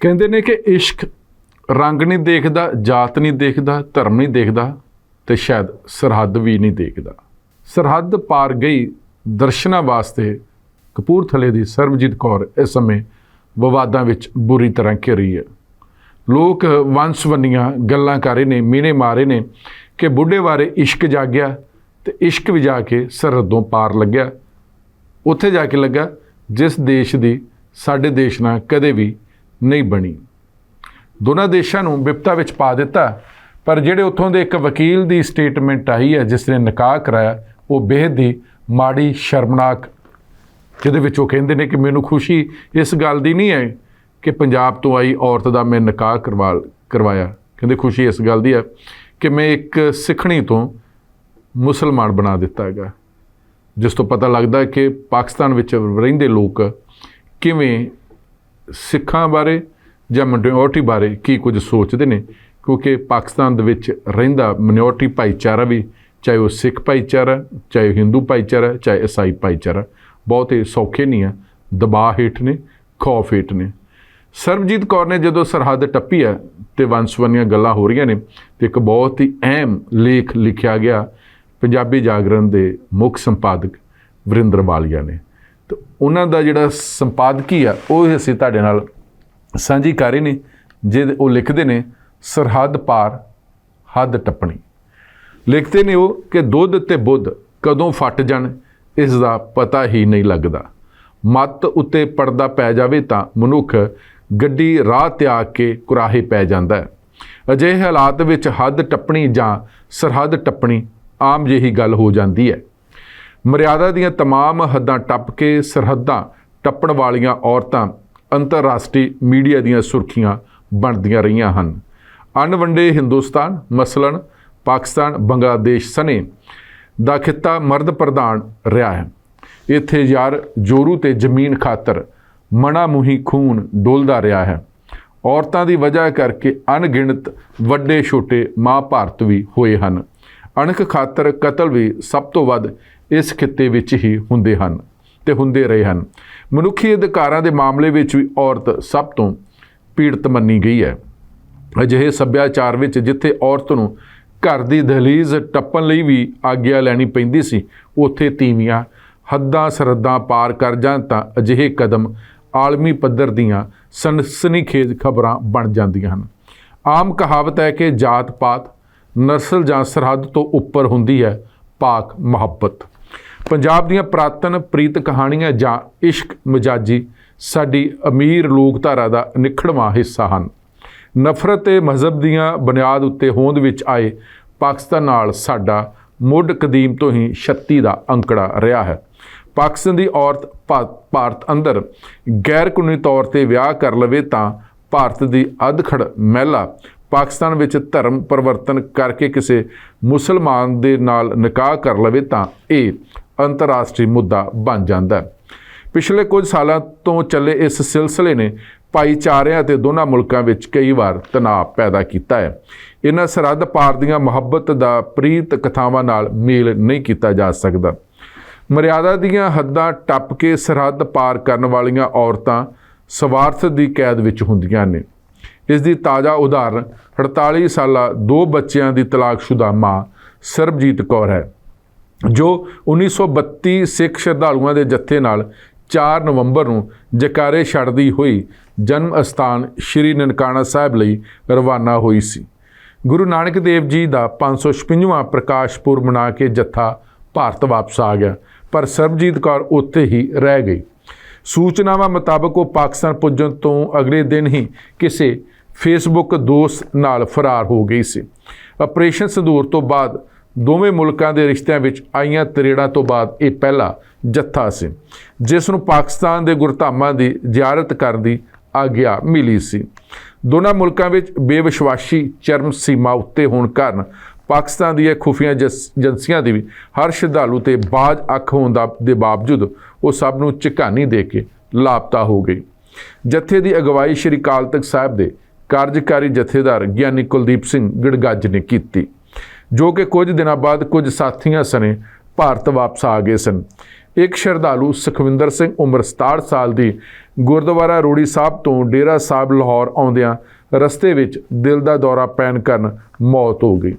ਕਹਿੰਦੇ ਨੇ ਕਿ ਇਸ਼ਕ ਰੰਗ ਨਹੀਂ ਦੇਖਦਾ, ਜਾਤ ਨਹੀਂ ਦੇਖਦਾ, ਧਰਮ ਨਹੀਂ ਦੇਖਦਾ ਤੇ ਸ਼ਾਇਦ ਸਰਹੱਦ ਵੀ ਨਹੀਂ ਦੇਖਦਾ। ਸਰਹੱਦ ਪਾਰ ਗਈ ਦਰਸ਼ਨਾਂ ਵਾਸਤੇ ਕਪੂਰਥਲੇ ਦੀ ਸਰਬਜੀਤ ਕੌਰ ਇਸ ਸਮੇਂ ਵਿਵਾਦਾਂ ਵਿੱਚ ਬੁਰੀ ਤਰ੍ਹਾਂ ਘਿਰੀ ਹੈ। ਲੋਕ ਵੰਸਵੰਨੀਆਂ ਗੱਲਾਂ ਕਰ ਰਹੇ ਨੇ, ਮੀਨੇ ਮਾਰੇ ਨੇ ਕਿ ਬੁੱਢੇ ਬਾਰੇ ਇਸ਼ਕ ਜਾਗਿਆ ਤੇ ਇਸ਼ਕ ਵੀ ਜਾ ਕੇ ਸਰਹੱਦੋਂ ਪਾਰ ਲੱਗਿਆ। ਉੱਥੇ ਜਾ ਕੇ ਲੱਗਾ ਜਿਸ ਦੇਸ਼ ਦੀ ਸਾਡੇ ਦੇਸ਼ ਨਾਲ ਕਦੇ ਵੀ ਨਹੀਂ ਬਣੀ। ਦੋਨਾਂ ਦੇਸ਼ਾਂ ਨੂੰ ਵਿਪਤਾ ਵਿੱਚ ਪਾ ਦਿੱਤਾ, ਪਰ ਜਿਹੜੇ ਉੱਥੋਂ ਦੇ ਇੱਕ ਵਕੀਲ ਦੀ ਸਟੇਟਮੈਂਟ ਆਈ ਹੈ, ਜਿਸ ਨੇ ਨਕਾਹ ਕਰਾਇਆ, ਉਹ ਬੇਹੱਦ ਹੀ ਮਾੜੀ, ਸ਼ਰਮਨਾਕ, ਜਿਹਦੇ ਵਿੱਚ ਉਹ ਕਹਿੰਦੇ ਨੇ ਕਿ ਮੈਨੂੰ ਖੁਸ਼ੀ ਇਸ ਗੱਲ ਦੀ ਨਹੀਂ ਹੈ ਕਿ ਪੰਜਾਬ ਤੋਂ ਆਈ ਔਰਤ ਦਾ ਮੈਂ ਨਿਕਾਹ ਕਰਵਾ ਕਰਵਾਇਆ। ਕਹਿੰਦੇ ਖੁਸ਼ੀ ਇਸ ਗੱਲ ਦੀ ਹੈ ਕਿ ਮੈਂ ਇੱਕ ਸਿੱਖਣੀ ਤੋਂ ਮੁਸਲਮਾਨ ਬਣਾ ਦਿੱਤਾ ਹੈਗਾ, ਜਿਸ ਤੋਂ ਪਤਾ ਲੱਗਦਾ ਕਿ ਪਾਕਿਸਤਾਨ ਵਿੱਚ ਰਹਿੰਦੇ ਲੋਕ ਕਿਵੇਂ ਸਿੱਖਾਂ ਬਾਰੇ ਜਾਂ ਮਿਨੋਰਟੀ ਬਾਰੇ ਕੀ ਕੁਝ ਸੋਚਦੇ ਨੇ? ਕਿਉਂਕਿ ਪਾਕਿਸਤਾਨ ਦੇ ਵਿੱਚ ਰਹਿੰਦਾ ਮਿਨੋਰਟੀ ਭਾਈਚਾਰਾ ਵੀ ਚਾਹੇ ਉਹ ਸਿੱਖ ਭਾਈਚਾਰਾ, ਚਾਹੇ ਹਿੰਦੂ ਭਾਈਚਾਰਾ, ਚਾਹੇ ਈਸਾਈ ਭਾਈਚਾਰਾ, ਬਹੁਤੇ ਸੌਖੇ ਨਹੀਂ ਆ, ਦਬਾਅ ਹੇਠ ਨੇ, ਖੌਫ ਹੇਠ ਨੇ। ਸਰਬਜੀਤ ਕੌਰ ਨੇ ਜਦੋਂ ਸਰਹੱਦ ਟੱਪੀ ਹੈ ਤੇ ਵੰਸਵੰਨੀਆਂ ਗੱਲਾਂ ਹੋ ਰਹੀਆਂ ਨੇ ਤੇ ਇੱਕ ਬਹੁਤ ਹੀ ਅਹਿਮ ਲੇਖ ਲਿਖਿਆ ਗਿਆ ਪੰਜਾਬੀ ਜਾਗਰਣ ਦੇ ਮੁੱਖ ਸੰਪਾਦਕ ਵਰਿੰਦਰ ਵਾਲੀਆ ਨੇ। ਤੇ ਉਹਨਾਂ ਦਾ ਜਿਹੜਾ ਸੰਪਾਦਕੀ ਆ, ਉਹ ਅਸੀਂ ਤੁਹਾਡੇ ਨਾਲ ਸਾਂਝੀ ਕਰ ਰਹੇ ਨੇ ਜੇ ਉਹ ਲਿਖਦੇ ਨੇ ਸਰਹੱਦ ਪਾਰ, ਹੱਦ ਟੱਪਣੀ। ਲਿਖਦੇ ਨੇ ਉਹ ਕਿ ਦੁੱਧ ਤੇ ਬੁੱਧ ਕਦੋਂ ਫਟ ਜਾਣ, ਇਸ ਦਾ ਪਤਾ ਹੀ ਨਹੀਂ ਲੱਗਦਾ। ਮੱਤ ਉੱਤੇ ਪਰਦਾ ਪੈ ਜਾਵੇ ਤਾਂ ਮਨੁੱਖ ਗੱਡੀ ਰਾਹ ਤਿਆਗ ਕੇ ਕੁਰਾਹੇ ਪੈ ਜਾਂਦਾ ਹੈ। ਅਜਿਹੇ ਹਾਲਾਤ ਵਿੱਚ ਹੱਦ ਟੱਪਣੀ ਜਾਂ ਸਰਹੱਦ ਟੱਪਣੀ ਆਮ ਜਿਹੀ ਗੱਲ ਹੋ ਜਾਂਦੀ ਹੈ। ਮਰਿਆਦਾ ਦੀਆਂ तमाम ਹੱਦਾਂ ਟੱਪ ਕੇ ਸਰਹੱਦਾਂ ਟੱਪਣ ਵਾਲੀਆਂ ਔਰਤਾਂ ਅੰਤਰਰਾਸ਼ਟਰੀ ਮੀਡੀਆ ਦੀਆਂ ਸੁਰਖੀਆਂ ਬਣਦੀਆਂ ਰਹੀਆਂ ਹਨ ਅਣਵੰਡੇ ਹਿੰਦੁਸਤਾਨ ਮਸਲਨ ਪਾਕਿਸਤਾਨ ਬੰਗਲਾਦੇਸ਼ ਸਨੇ ਦਾ ਖਿੱਤਾ ਮਰਦ ਪ੍ਰਧਾਨ ਰਿਹਾ ਹੈ ਇੱਥੇ ਯਾਰ ਜੋਰੂ ਤੇ ਜ਼ਮੀਨ ਖਾਤਰ ਮਣਾ ਮੁਹੀ ਖੂਨ ਡੋਲਦਾ ਰਿਹਾ ਹੈ ਔਰਤਾਂ ਦੀ ਵਜ੍ਹਾ ਕਰਕੇ ਅਣਗਿਣਤ ਵੱਡੇ ਛੋਟੇ ਮਾਂ ਭਾਰਤ ਵੀ ਹੋਏ ਹਨ ਅਣਖ ਖਾਤਰ ਕਤਲ ਵੀ ਸਭ ਤੋਂ ਵੱਧ ਇਸ ਖਿੱਤੇ ਵਿੱਚ ਹੀ ਹੁੰਦੇ ਹਨ ਤੇ ਹੁੰਦੇ ਰਹੇ ਹਨ। ਮਨੁੱਖੀ ਅਧਿਕਾਰਾਂ ਦੇ ਮਾਮਲੇ ਵਿੱਚ ਵੀ ਔਰਤ ਸਭ ਤੋਂ ਪੀੜਤ ਮੰਨੀ ਗਈ ਹੈ। ਅਜਿਹੇ ਸੱਭਿਆਚਾਰ ਵਿੱਚ ਜਿੱਥੇ ਔਰਤ ਨੂੰ ਘਰ ਦੀ ਦਹਲੀਜ਼ ਟੱਪਣ ਲਈ ਵੀ ਆਗਿਆ ਲੈਣੀ ਪੈਂਦੀ ਸੀ, ਉੱਥੇ ਤੀਵੀਆਂ, ਹੱਦਾਂ ਸਰਹੱਦਾਂ ਪਾਰ ਕਰ ਜਾਣ ਤਾਂ ਅਜਿਹੇ ਕਦਮ ਆਲਮੀ ਪੱਧਰ ਦੀਆਂ ਸਨਸਨੀਖੇਜ਼ ਖਬਰਾਂ ਬਣ ਜਾਂਦੀਆਂ ਹਨ। ਆਮ ਕਹਾਵਤ ਹੈ ਕਿ ਜਾਤ ਪਾਤ ਨਸਲ ਜਾਂ ਸਰਹੱਦ ਤੋਂ ਉੱਪਰ ਹੁੰਦੀ ਹੈ, ਪਾਕ ਮੁਹੱਬਤ। ਪੰਜਾਬ ਦੀਆਂ ਪ੍ਰਾਤਨ ਪ੍ਰੀਤ ਕਹਾਣੀਆਂ ਜਾਂ ਇਸ਼ਕ ਮਜਾਜੀ ਸਾਡੀ ਅਮੀਰ ਲੋਕਧਾਰਾ ਦਾ ਨਿਖੜਵਾਂ ਹਿੱਸਾ ਹਨ। ਨਫ਼ਰਤ ਤੇ ਮਜ਼ਹਬ ਦੀਆਂ ਬੁਨਿਆਦ ਉੱਤੇ ਹੋਂਦ ਵਿੱਚ ਆਏ ਪਾਕਿਸਤਾਨ ਨਾਲ ਸਾਡਾ ਮੁੱਢ ਕਦੀਮ ਤੋਂ ਹੀ 36 ਦਾ ਅੰਕੜਾ ਰਿਹਾ ਹੈ। ਪਾਕਿਸਤਾਨ ਦੀ ਔਰਤ ਭਾ- ਭਾਰਤ ਅੰਦਰ ਗੈਰ ਕਾਨੂੰਨੀ ਤੌਰ ਤੇ ਵਿਆਹ ਕਰ ਲਵੇ ਤਾਂ ਭਾਰਤ ਦੀ ਅਧਖੜ ਮਹਿਲਾ ਪਾਕਿਸਤਾਨ ਵਿੱਚ ਧਰਮ ਪਰਿਵਰਤਨ ਕਰਕੇ ਕਿਸੇ ਮੁਸਲਮਾਨ ਦੇ ਨਾਲ ਨਿਕਾਹ ਕਰ ਲਵੇ ਤਾਂ ਇਹ ਅੰਤਰਰਾਸ਼ਟਰੀ ਮੁੱਦਾ ਬਣ ਜਾਂਦਾ ਹੈ। ਪਿਛਲੇ ਕੁਝ ਸਾਲਾਂ ਤੋਂ ਚੱਲੇ ਇਸ ਸਿਲਸਿਲੇ ਨੇ ਭਾਈਚਾਰਿਆਂ ਅਤੇ ਦੋਨਾਂ ਮੁਲਕਾਂ ਵਿੱਚ ਕਈ ਵਾਰ ਤਣਾਅ ਪੈਦਾ ਕੀਤਾ ਹੈ। ਇਹਨਾਂ ਸਰਹੱਦ ਪਾਰ ਦੀਆਂ ਮੁਹੱਬਤ ਦਾ ਪ੍ਰੀਤ ਕਥਾਵਾਂ ਨਾਲ ਮੇਲ ਨਹੀਂ ਕੀਤਾ ਜਾ ਸਕਦਾ। ਮਰਿਆਦਾ ਦੀਆਂ ਹੱਦਾਂ ਟੱਪ ਕੇ ਸਰਹੱਦ ਪਾਰ ਕਰਨ ਵਾਲੀਆਂ ਔਰਤਾਂ ਸਵਾਰਥ ਦੀ ਕੈਦ ਵਿੱਚ ਹੁੰਦੀਆਂ ਨੇ। ਇਸ ਦੀ ਤਾਜ਼ਾ ਉਦਾਹਰਣ 48 ਸਾਲਾ ਦੋ ਬੱਚਿਆਂ ਦੀ ਤਲਾਕਸ਼ੁਦਾ ਮਾਂ ਸਰਬਜੀਤ ਕੌਰ ਹੈ। ਜੋ 1932 ਸਿੱਖ ਸ਼ਰਧਾਲੂਆਂ ਦੇ ਜੱਥੇ ਨਾਲ 4 ਨਵੰਬਰ ਨੂੰ ਜਕਾਰੇ ਛੱਡਦੀ ਹੋਈ ਜਨਮ ਅਸਥਾਨ ਸ਼੍ਰੀ ਨਨਕਾਣਾ ਸਾਹਿਬ ਲਈ ਰਵਾਨਾ ਹੋਈ ਸੀ। ਗੁਰੂ ਨਾਨਕ ਦੇਵ ਜੀ ਦਾ 556ਵਾਂ ਪ੍ਰਕਾਸ਼ ਪੁਰਬ ਮਨਾ ਕੇ ਜੱਥਾ ਭਾਰਤ ਵਾਪਸ ਆ ਗਿਆ, ਪਰ ਸਰਬਜੀਤ ਕੌਰ ਉੱਥੇ ਹੀ ਰਹਿ ਗਈ। ਸੂਚਨਾਵਾਂ ਮੁਤਾਬਕ ਉਹ ਪਾਕਿਸਤਾਨ ਪੁੱਜਣ ਤੋਂ ਅਗਲੇ ਦਿਨ ਹੀ ਕਿਸੇ ਫੇਸਬੁੱਕ ਦੋਸਤ ਨਾਲ ਫਰਾਰ ਹੋ ਗਈ ਸੀ। ਆਪਰੇਸ਼ਨ ਸੰਦੂਰ ਤੋਂ ਬਾਅਦ ਦੋਵੇਂ ਮੁਲਕਾਂ ਦੇ ਰਿਸ਼ਤਿਆਂ ਵਿੱਚ ਆਈਆਂ ਤਰੇੜਾਂ ਤੋਂ ਬਾਅਦ ਇਹ ਪਹਿਲਾ ਜੱਥਾ ਸੀ, ਜਿਸ ਨੂੰ ਪਾਕਿਸਤਾਨ ਦੇ ਗੁਰਧਾਮਾਂ ਦੀ ਜ਼ਿਆਰਤ ਕਰਨ ਦੀ ਆਗਿਆ ਮਿਲੀ ਸੀ। ਦੋਨਾਂ ਮੁਲਕਾਂ ਵਿੱਚ ਬੇਵਿਸ਼ਵਾਸੀ ਚਰਮ ਸੀਮਾ ਉੱਤੇ ਹੋਣ ਕਾਰਨ ਪਾਕਿਸਤਾਨ ਦੀਆਂ ਖੁਫੀਆ ਏਜੰਸ- ਏਜੰਸੀਆਂ ਦੀ ਵੀ ਹਰ ਸ਼ਰਧਾਲੂ ਤੇ ਬਾਜ ਅੱਖ ਹੋਣ ਦਾ, ਦੇ ਬਾਵਜੂਦ ਉਹ ਸਭ ਨੂੰ ਝਕਾਨੀ ਦੇ ਕੇ ਲਾਪਤਾ ਹੋ ਗਈ। ਜਥੇ ਦੀ ਅਗਵਾਈ ਸ਼੍ਰੀ ਅਕਾਲ ਤਖਤ ਸਾਹਿਬ ਦੇ ਕਾਰਜਕਾਰੀ ਜਥੇਦਾਰ ਗਿਆਨੀ ਕੁਲਦੀਪ ਸਿੰਘ ਗੜਗੱਜ ਨੇ ਕੀਤੀ। ਜੋ ਕਿ ਕੁਝ ਦਿਨਾਂ ਬਾਅਦ ਕੁਝ ਸਾਥੀਆਂ ਸਣੇ ਭਾਰਤ ਵਾਪਸ ਆ ਗਏ ਸਨ। ਇੱਕ ਸ਼ਰਧਾਲੂ ਸੁਖਵਿੰਦਰ ਸਿੰਘ ਉਮਰ 67 ਸਾਲ ਦੀ ਗੁਰਦੁਆਰਾ ਰੋੜੀ ਸਾਹਿਬ ਤੋਂ ਡੇਰਾ ਸਾਹਿਬ ਲਾਹੌਰ ਆਉਂਦਿਆਂ ਰਸਤੇ ਵਿੱਚ ਦਿਲ ਦਾ ਦੌਰਾ ਪੈਣ ਕਾਰਨ ਮੌਤ ਹੋ ਗਈ।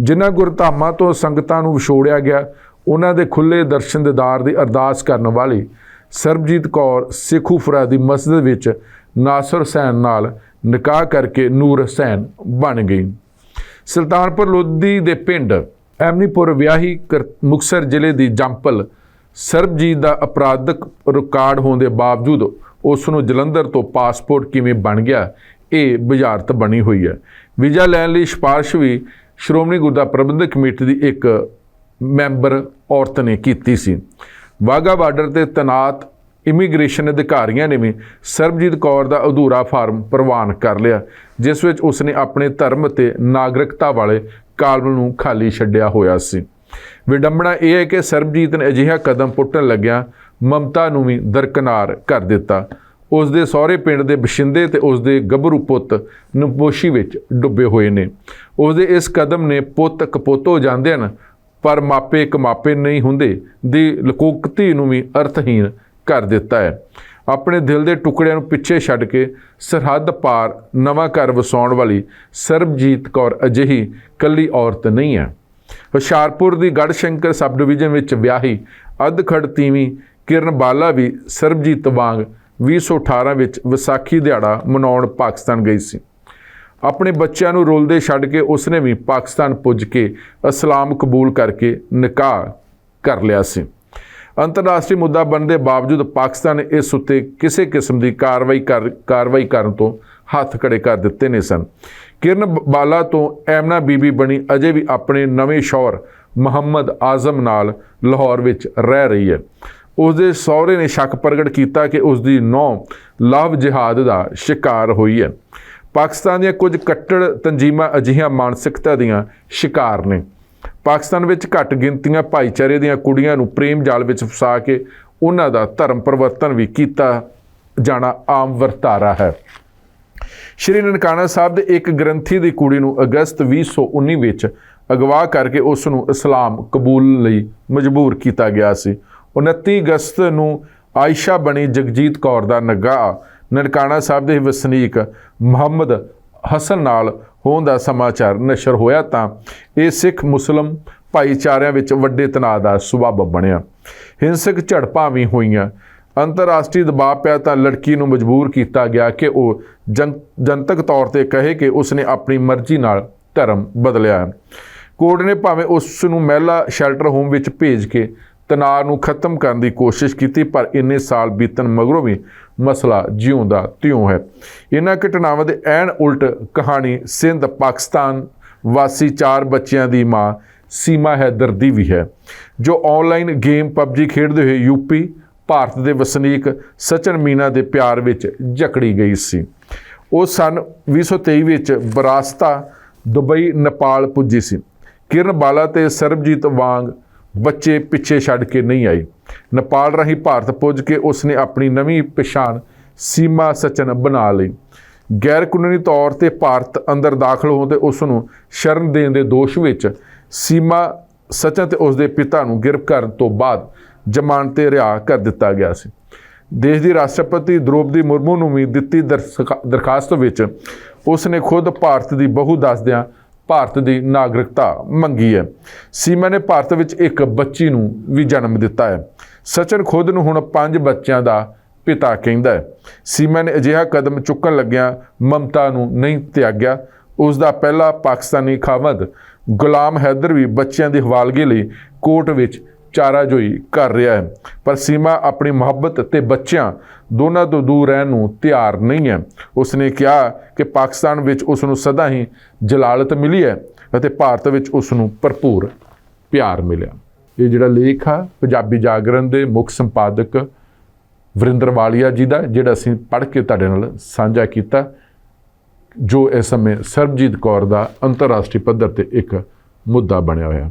ਜਿਨ੍ਹਾਂ ਗੁਰਧਾਮਾਂ ਤੋਂ ਸੰਗਤਾਂ ਨੂੰ ਵਿਛੋੜਿਆ ਗਿਆ, ਉਹਨਾਂ ਦੇ ਖੁੱਲੇ ਦਰਸ਼ਨ ਦੀਦਾਰ ਦੀ ਅਰਦਾਸ ਕਰਨ ਵਾਲੀ ਸਰਬਜੀਤ ਕੌਰ ਸਿੱਖੂਫਰਾ ਦੀ ਮਸਜਿਦ ਵਿੱਚ ਨਾਸਰ ਹੁਸੈਨ ਨਾਲ ਨਿਕਾਹ ਕਰਕੇ ਨੂਰ ਹੁਸੈਨ ਬਣ ਗਈ। ਸੁਲਤਾਨਪੁਰ ਲੋਧੀ ਦੇ ਪਿੰਡ ਐਮਨੀਪੁਰ ਵਿਆਹੀ ਕਰ- ਮੁਕਤਸਰ ਜ਼ਿਲ੍ਹੇ ਦੀ ਜੰਪਲ ਸਰਬਜੀਤ ਦਾ ਅਪਰਾਧਕ ਰਿਕਾਰਡ ਹੋਣ ਦੇ ਬਾਵਜੂਦ ਉਸ ਨੂੰ ਜਲੰਧਰ ਤੋਂ ਪਾਸਪੋਰਟ ਕਿਵੇਂ ਬਣ ਗਿਆ, ਇਹ ਬੁਝਾਰਤ ਬਣੀ ਹੋਈ ਹੈ। ਵੀਜ਼ਾ ਲੈਣ ਲਈ ਸਿਫਾਰਿਸ਼ ਵੀ ਸ਼੍ਰੋਮਣੀ ਗੁਰਦਾ ਪ੍ਰਬੰਧਕ ਕਮੇਟੀ ਦੀ ਇੱਕ ਮੈਂਬਰ ਔਰਤ ਨੇ ਕੀਤੀ ਸੀ। ਵਾਹਗਾ ਬਾਰਡਰ ਤੇ ਤੈਨਾਤ ਇਮੀਗ੍ਰੇਸ਼ਨ ਅਧਿਕਾਰੀਆਂ ਨੇ ਵੀ ਸਰਬਜੀਤ ਕੌਰ ਦਾ ਅਧੂਰਾ ਫਾਰਮ ਪ੍ਰਵਾਨ ਕਰ ਲਿਆ, ਜਿਸ ਵਿੱਚ ਉਸਨੇ ਆਪਣੇ ਧਰਮ ਅਤੇ ਨਾਗਰਿਕਤਾ ਵਾਲੇ ਕਾਲਮ ਨੂੰ ਖਾਲੀ ਛੱਡਿਆ ਹੋਇਆ ਸੀ। ਵਿਡੰਬਣਾ ਇਹ ਹੈ ਕਿ ਸਰਬਜੀਤ ਨੇ ਅਜਿਹਾ ਕਦਮ ਪੁੱਟਣ ਲੱਗਿਆ ਮਮਤਾ ਨੂੰ ਵੀ ਦਰਕਨਾਰ ਕਰ ਦਿੱਤਾ। ਉਸ ਦੇ ਸਹੁਰੇ ਪਿੰਡ ਦੇ ਬਸ਼ਿੰਦੇ ਤੇ ਉਸ ਦੇ ਗੱਭਰੂ ਪੁੱਤ ਨਪੋਸ਼ੀ ਵਿੱਚ ਡੁੱਬੇ ਹੋਏ ਨੇ। ਉਸ ਦੇ ਇਸ ਕਦਮ ਨੇ ਪੁੱਤ ਕਪੁੱਤ ਹੋ ਜਾਂਦੇ ਹਨ, ਪਰ ਮਾਪੇ ਕਮਾਪੇ ਨਹੀਂ ਹੁੰਦੇ, ਦੀ ਲਕੋਕਤੀ ਨੂੰ ਵੀ ਅਰਥਹੀਣ ਕਰ ਦਿੱਤਾ ਹੈ। ਆਪਣੇ ਦਿਲ ਦੇ ਟੁਕੜਿਆਂ ਨੂੰ ਪਿੱਛੇ ਛੱਡ ਕੇ ਸਰਹੱਦ ਪਾਰ ਨਵਾਂ ਘਰ ਵਸਾਉਣ ਵਾਲੀ ਸਰਬਜੀਤ ਕੌਰ ਅਜਿਹੀ ਕੱਲੀ ਔਰਤ ਨਹੀਂ ਹੈ। ਹੁਸ਼ਿਆਰਪੁਰ ਦੀ ਗੜਸ਼ੰਕਰ ਸਬ ਡਿਵੀਜ਼ਨ ਵਿੱਚ ਵਿਆਹੀ ਅਧਖੜ ਤੀਵੀਂ ਕਿਰਨ ਬਾਲਾ ਵੀ ਸਰਬਜੀਤ ਵਾਂਗ 2018 ਵਿੱਚ ਵਿਸਾਖੀ ਦਿਹਾੜਾ ਮਨਾਉਣ ਪਾਕਿਸਤਾਨ ਗਈ ਸੀ। ਆਪਣੇ ਬੱਚਿਆਂ ਨੂੰ ਰੋਲਦੇ ਛੱਡ ਕੇ ਉਸਨੇ ਵੀ ਪਾਕਿਸਤਾਨ ਪੁੱਜ ਕੇ ਇਸਲਾਮ ਕਬੂਲ ਕਰਕੇ ਨਿਕਾਹ ਕਰ ਲਿਆ ਸੀ। ਅੰਤਰਰਾਸ਼ਟਰੀ ਮੁੱਦਾ ਬਣਨ ਦੇ ਬਾਵਜੂਦ ਪਾਕਿਸਤਾਨ ਨੇ ਇਸ ਉੱਤੇ ਕਿਸੇ ਕਿਸਮ ਦੀ ਕਾਰਵਾਈ ਕਰ, ਕਾਰਵਾਈ ਕਰਨ ਤੋਂ ਹੱਥ ਖੜੇ ਕਰ ਦਿੱਤੇ ਨੇ ਸਨ। ਕਿਰਨ ਬਾਲਾ ਤੋਂ ਐਮਨਾ ਬੀਬੀ ਬਣੀ ਅਜੇ ਵੀ ਆਪਣੇ ਨਵੇਂ ਸ਼ੌਹਰ ਮੁਹੰਮਦ ਆਜ਼ਮ ਨਾਲ ਲਾਹੌਰ ਵਿੱਚ ਰਹਿ ਰਹੀ ਹੈ। ਉਸ ਦੇ ਸਹੁਰੇ ਨੇ ਸ਼ੱਕ ਪ੍ਰਗਟ ਕੀਤਾ ਕਿ ਉਸ ਦੀ ਨੌਂ ਲਵ ਜਿਹਾਦ ਦਾ ਸ਼ਿਕਾਰ ਹੋਈ ਹੈ। ਪਾਕਿਸਤਾਨ ਦੀਆਂ ਕੁਝ ਕੱਟੜ ਤੰਜੀਮਾਂ ਅਜਿਹੀਆਂ ਮਾਨਸਿਕਤਾ ਦੀਆਂ ਸ਼ਿਕਾਰ ਨੇ। ਪਾਕਿਸਤਾਨ ਵਿੱਚ ਘੱਟ ਗਿਣਤੀਆਂ ਭਾਈਚਾਰੇ ਦੀਆਂ ਕੁੜੀਆਂ ਨੂੰ ਪ੍ਰੇਮ ਜਾਲ ਵਿੱਚ ਫਸਾ ਕੇ ਉਹਨਾਂ ਦਾ ਧਰਮ ਪਰਿਵਰਤਨ ਵੀ ਕੀਤਾ ਜਾਣਾ ਆਮ ਵਰਤਾਰਾ ਹੈ। ਸ਼੍ਰੀ ਨਨਕਾਣਾ ਸਾਹਿਬ ਦੇ ਇੱਕ ਗ੍ਰੰਥੀ ਦੀ ਕੁੜੀ ਨੂੰ ਅਗਸਤ 2019 ਵਿੱਚ ਅਗਵਾ ਕਰਕੇ ਉਸ ਨੂੰ ਇਸਲਾਮ ਕਬੂਲ ਲਈ ਮਜਬੂਰ ਕੀਤਾ ਗਿਆ ਸੀ। 29 ਅਗਸਤ ਨੂੰ ਆਇਸ਼ਾ ਬਣੀ ਜਗਜੀਤ ਕੌਰ ਦਾ ਨਗਾਹ ਨਨਕਾਣਾ ਸਾਹਿਬ ਦੇ ਵਸਨੀਕ ਮੁਹੰਮਦ ਹਸਨ ਨਾਲ ਹੋਣ ਦਾ ਸਮਾਚਾਰ ਨਸ਼ਰ ਹੋਇਆ ਤਾਂ ਇਹ ਸਿੱਖ ਮੁਸਲਮ ਭਾਈਚਾਰਿਆਂ ਵਿੱਚ ਵੱਡੇ ਤਣਾਅ ਦਾ ਸੁਭਾਅ ਬਣਿਆ। ਹਿੰਸਕ ਝੜਪਾਂ ਵੀ ਹੋਈਆਂ। ਅੰਤਰਰਾਸ਼ਟਰੀ ਦਬਾਅ ਪਿਆ ਤਾਂ ਲੜਕੀ ਨੂੰ ਮਜਬੂਰ ਕੀਤਾ ਗਿਆ ਕਿ ਉਹ ਜਨ- ਜਨਤਕ ਤੌਰ ਤੇ ਕਹੇ ਕਿ ਉਸਨੇ ਆਪਣੀ ਮਰਜ਼ੀ ਨਾਲ ਧਰਮ ਬਦਲਿਆ। ਹੈ ਕੋਰਟ ਨੇ ਭਾਵੇਂ ਉਸ ਨੂੰ ਮਹਿਲਾ ਸ਼ੈਲਟਰ ਹੋਮ ਵਿੱਚ ਭੇਜ ਕੇ ਤਣਾਅ ਨੂੰ ਖਤਮ ਕਰਨ ਦੀ ਕੋਸ਼ਿਸ਼ ਕੀਤੀ, ਪਰ ਇੰਨੇ ਸਾਲ ਬੀਤਣ ਮਗਰੋਂ ਵੀ ਮਸਲਾ ਜਿਉਂਦਾ ਤਿਉਂ ਹੈ। ਇਹਨਾਂ ਘਟਨਾਵਾਂ ਦੇ ਐਨ ਉਲਟ ਕਹਾਣੀ, ਸਿੰਧ, ਪਾਕਿਸਤਾਨ ਵਾਸੀ ਚਾਰ ਬੱਚਿਆਂ ਦੀ ਮਾਂ ਸੀਮਾ ਹੈ ਦਰਦੀ ਵੀ ਹੈ, ਜੋ ਆਨਲਾਈਨ ਗੇਮ PUBG ਖੇਡਦੇ ਹੋਏ ਯੂਪੀ ਭਾਰਤ ਦੇ ਵਸਨੀਕ ਸਚਨ ਮੀਨਾ ਦੇ ਪਿਆਰ ਵਿੱਚ ਜਕੜੀ ਗਈ ਸੀ। ਉਹ ਸਨ 2023 ਵਿੱਚ ਬਰਾਸਤਾ ਦੁਬਈ, ਨੇਪਾਲ ਪੁੱਜੀ ਸੀ। ਕਿਰਨ ਬਾਲਾ ਤੇ ਸਰਬਜੀਤ ਵਾਂਗ ਬੱਚੇ ਪਿੱਛੇ ਛੱਡ ਕੇ ਨਹੀਂ ਆਈ ਨੇਪਾਲ ਰਾਹੀਂ ਭਾਰਤ ਪੁੱਜ ਕੇ ਉਸਨੇ ਆਪਣੀ ਨਵੀਂ ਪਛਾਣ ਸੀਮਾ ਸਚਨ ਬਣਾ ਲਈ। ਗੈਰ ਕਾਨੂੰਨੀ ਤੌਰ ਤੇ ਭਾਰਤ ਅੰਦਰ ਦਾਖਲ ਹੋਣ ਤੇ ਉਸ ਨੂੰ ਸ਼ਰਨ ਦੇਣ ਦੇ ਦੋਸ਼ ਵਿੱਚ ਸੀਮਾ ਸਚਨ ਤੇ ਉਸ ਦੇ ਪਿਤਾ ਨੂੰ ਗ੍ਰਿਫਤਾਰ ਕਰਨ ਤੋਂ ਬਾਅਦ ਜ਼ਮਾਨਤ ਤੇ ਰਿਹਾ ਕਰ ਦਿੱਤਾ ਗਿਆ ਸੀ। ਦੇਸ਼ ਦੀ ਰਾਸ਼ਟਰਪਤੀ ਦ੍ਰੋਪਦੀ ਮੁਰਮੂ ਨੂੰ ਵੀ ਦਿੱਤੀ ਦਰਸਕਾ- ਦਰਖਾਸਤ ਵਿੱਚ ਉਸ ਨੇ ਖੁਦ ਭਾਰਤ ਦੀ ਬਹੂ ਦੱਸਦਿਆਂ ਭਾਰਤ ਦੀ ਨਾਗਰਿਕਤਾ ਮੰਗੀ ਹੈ। ਸੀਮਾ ਨੇ ਭਾਰਤ ਵਿੱਚ ਇੱਕ ਬੱਚੀ ਨੂੰ ਵੀ ਜਨਮ ਦਿੱਤਾ ਹੈ। ਸਚਨ ਖੁਦ ਨੂੰ ਹੁਣ ਪੰਜ ਬੱਚਿਆਂ ਦਾ ਪਿਤਾ ਕਹਿੰਦਾ ਹੈ। ਸੀਮਾ ਨੇ ਅਜਿਹਾ ਕਦਮ ਚੁੱਕਣ ਲੱਗਿਆ ਮਮਤਾ ਨੂੰ ਨਹੀਂ ਤਿਆਗਿਆ। ਉਸ ਦਾ ਪਹਿਲਾ ਪਾਕਿਸਤਾਨੀ ਖਾਵੰਦ ਗੁਲਾਮ ਹੈਦਰ ਵੀ ਬੱਚਿਆਂ ਦੀ ਹਵਾਲਗੀ ਲਈ ਕੋਰਟ ਵਿੱਚ ਚਾਰਾਜੋਈ ਕਰ ਰਿਹਾ ਹੈ। ਪਰ ਸੀਮਾ ਆਪਣੀ ਮੁਹੱਬਤ ਤੇ ਬੱਚਿਆਂ ਦੋਨਾਂ ਤੋਂ ਦੂਰ ਰਹਿਣ ਨੂੰ ਤਿਆਰ ਨਹੀਂ ਹੈ। ਉਸਨੇ ਕਿਹਾ ਕਿ ਪਾਕਿਸਤਾਨ ਵਿੱਚ ਉਸ ਨੂੰ ਸਦਾ ਹੀ ਜਲਾਲਤ ਮਿਲੀ ਹੈ ਅਤੇ ਭਾਰਤ ਵਿੱਚ ਉਸ ਨੂੰ ਭਰਪੂਰ ਪਿਆਰ ਮਿਲਿਆ। ਇਹ ਜਿਹੜਾ ਲੇਖ ਆ, ਪੰਜਾਬੀ ਜਾਗਰਣ ਦੇ ਮੁੱਖ ਸੰਪਾਦਕ ਵਰਿੰਦਰ ਵਾਲੀਆ ਜੀ ਦਾ, ਜਿਹੜਾ ਅਸੀਂ ਪੜ੍ਹ ਕੇ ਤੁਹਾਡੇ ਨਾਲ ਸਾਂਝਾ ਕੀਤਾ, ਜੋ ਇਸ ਸਮੇਂ ਸਰਬਜੀਤ ਕੌਰ ਦਾ ਅੰਤਰਰਾਸ਼ਟਰੀ ਪੱਧਰ ਤੇ ਇੱਕ ਮੁੱਦਾ ਬਣਿਆ ਹੋਇਆ।